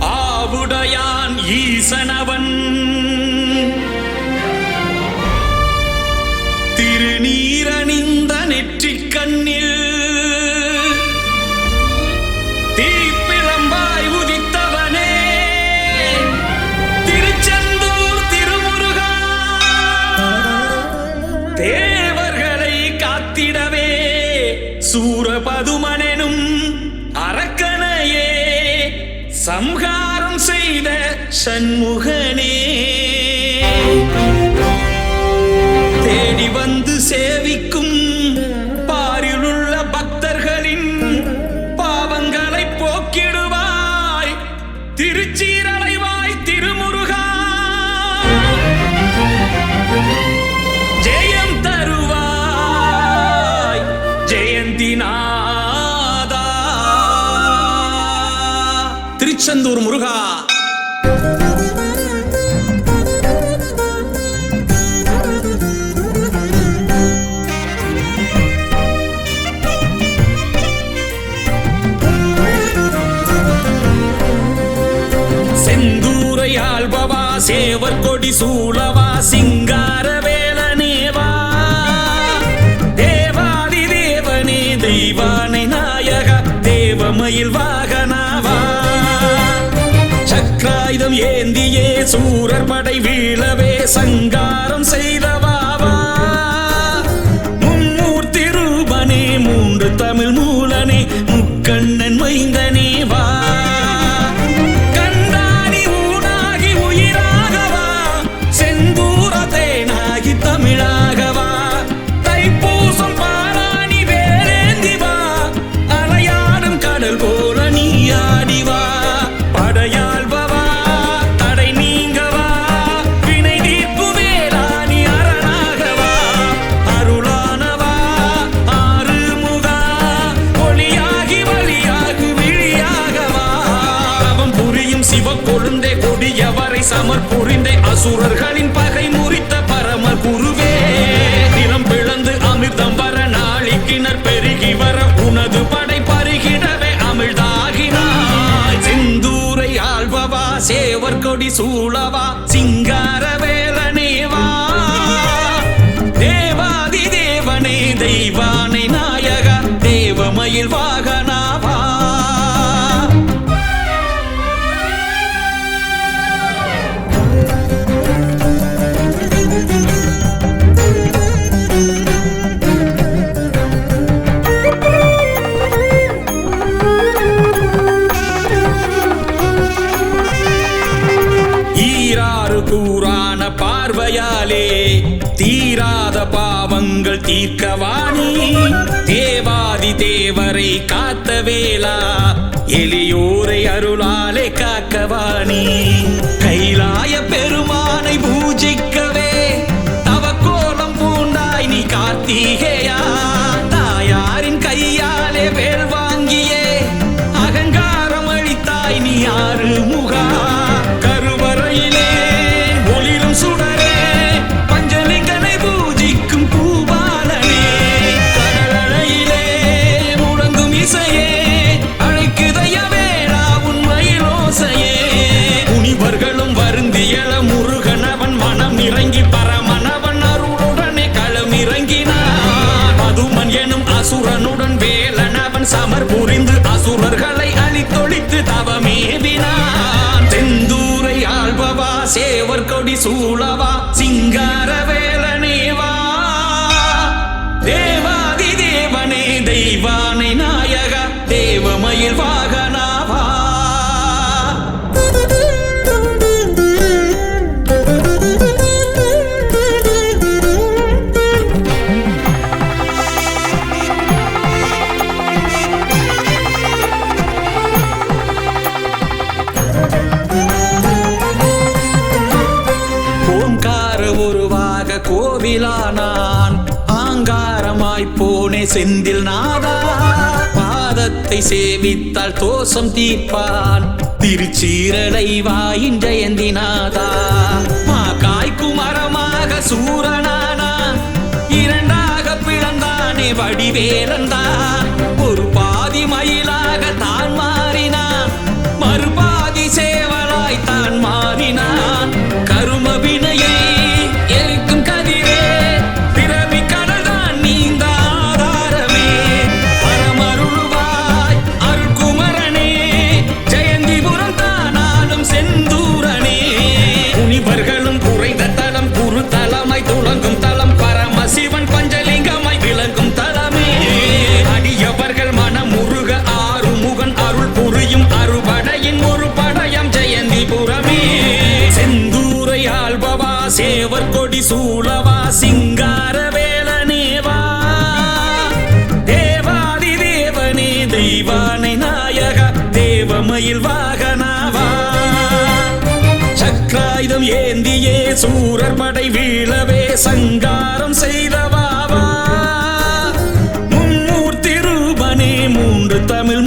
ஆவுடையான் ஈசனவன். திருநீரணிந்த நெற்றிக் கண்ணில் தேவர்களை காத்திடவே. சூரபதுமனே சம்ஹாரம் செய்த சண்முகனே. திருச்செந்தூர் முருகா. செந்தூரை ஆள்பவா சேவர் கொடி சூழவா சிங்காரவே ஆயுதம் ஏந்தியே சூரர் படை வீழவே சங்காரம் செய்தவாவா மும்மூர்த்தி ரூபனே மூன்று தமிழ் மூலனே முக்கண்ணன் மைந்த அசுரர்களின் பகை முறித்த பரம குருவே. நிலம் பிளந்து அமிர்தம் வர நாளிக்கிணர் பெருகி வர உனது படை பருகிடவே அமிழ்தாகினாய் செந்தூரை ஆள்பவா சேவர் கொடி சூழவா சிங்கார வேலனேவா தேவாதி தேவனே தெய்வா தீராறு கூறான பார்வையாலே தீராத பாவங்கள் தீர்க்கவாணி. தேவாதி தேவரை காத்த வேளா எளியோரை அருளாலே காக்கவாணி. கைலாய சமர் புரிந்து அசுரர்களை அழித்தொழித்து தவமேவினான். செந்தூரை ஆள்பவா சேவர் கொடி சூழவா கோவிலானான் ஆங்காரமாய் போனே செந்தில் நாதா. பாதத்தை சேவித்தால் தோஷம் தீர்ப்பான். திருச்சீரடை வாயின் ஜெயந்தி நாதா மா காய்க்கும் சூரனானா. இரண்டாக பிளந்தானே வடிவேறந்தான் ஒரு பாதி மயிலா சூழவா சிங்கார வேலனேவா தேவாதி தேவனே தெய்வானை நாயக தேவமயில் வாகனாவா சக்கராயுதம் ஏந்தியே சூரர் படை வீழவே சங்காரம் செய்தவாவா மும்மூர்த்தி ரூபனே மூன்று தமிழ்